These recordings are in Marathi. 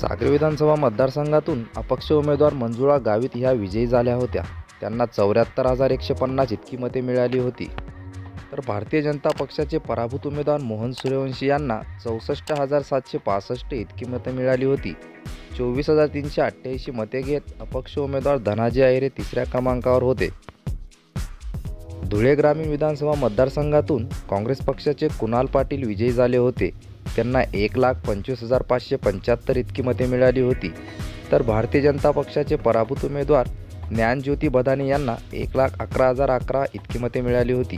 सागरी विधानसभा मतदारसंघातून अपक्ष उमेदवार मंजुळा गावित ह्या विजयी झाल्या होत्या. त्यांना चौऱ्याहत्तर हजार एकशे पन्नास इतकी मते मिळाली होती. तर भारतीय जनता पक्षाचे पराभूत उमेदवार मोहन सूर्यवंशी यांना चौसष्ट हजार सातशे पासष्ट इतकी मते मिळाली होती. चोवीस हजार तीनशे अठ्ठ्याऐंशी मते घेत अपक्ष उमेदवार धनाजी अहिरे तिसऱ्या क्रमांकावर होते. धुळे ग्रामीण विधानसभा मतदारसंघातून काँग्रेस पक्षाचे कुणाल पाटील विजयी झाले होते. त्यांना एक लाख पंचवीस हजार पाचशे पंच्याहत्तर इतकी मते मिळाली होती. तर भारतीय जनता पक्षाचे पराभूत उमेदवार ज्ञानज्योती बदाने यांना एक लाख अकरा हजार अकरा इतकी मते मिळाली होती.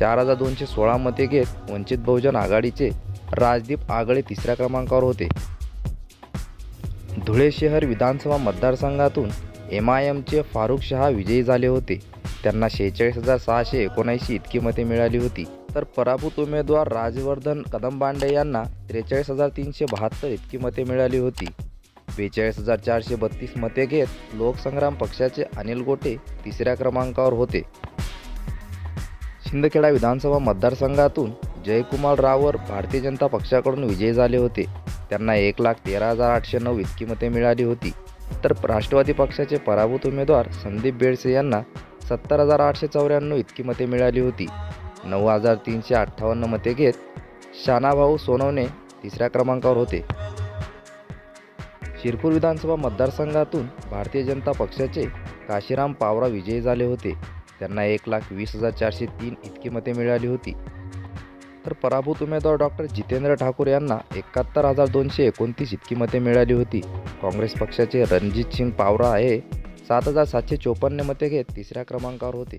चार हजार दोनशे सोळा मते घेत वंचित बहुजन आघाडीचे राजदीप आगळे तिसऱ्या क्रमांकावर होते. धुळे शहर विधानसभा मतदारसंघातून एम आय एमचे फारुख शहा विजयी झाले होते. त्यांना शेहेचाळीस हजार सहाशे एकोणऐंशी इतकी मते मिळाली होती. तर पराभूत उमेदवार राजवर्धन कदमबांडे यांना त्रेचाळीस हजार तीनशे बहात्तर इतकी मते मिळाली होती. बेचाळीस हजार चारशे बत्तीस मते घेत लोकसंग्राम पक्षाचे अनिल गोटे तिसऱ्या क्रमांकावर होते. शिंदखेडा विधानसभा मतदारसंघातून जयकुमार रावर भारतीय जनता पक्षाकडून विजयी झाले होते. त्यांना एक लाख तेरा हजार आठशे नऊ इतकी मते मिळाली होती. तर राष्ट्रवादी पक्षाचे पराभूत उमेदवार संदीप बेडसे यांना सत्तर हजार आठशे चौऱ्याण्णव इतकी मते मिळाली होती. नऊ हजार तीनशे अठ्ठावन्न मते घेत शानाभाऊ सोनवणे तिसऱ्या क्रमांकावर होते. शिरपूर विधानसभा मतदारसंघातून भारतीय जनता पक्षाचे काशीराम पावरा विजयी झाले होते. त्यांना एक लाख वीस हजार चारशे तीन इतकी मते मिळाली होती. तर पराभूत उमेदवार डॉक्टर जितेंद्र ठाकूर यांना एकाहत्तर हजार दोनशे एकोणतीस इतकी मते मिळाली होती. काँग्रेस पक्षाचे रणजित सिंग पावरा हे सात हजार सातशे चोपन्न मते घेत तिसऱ्या क्रमांकावर होते.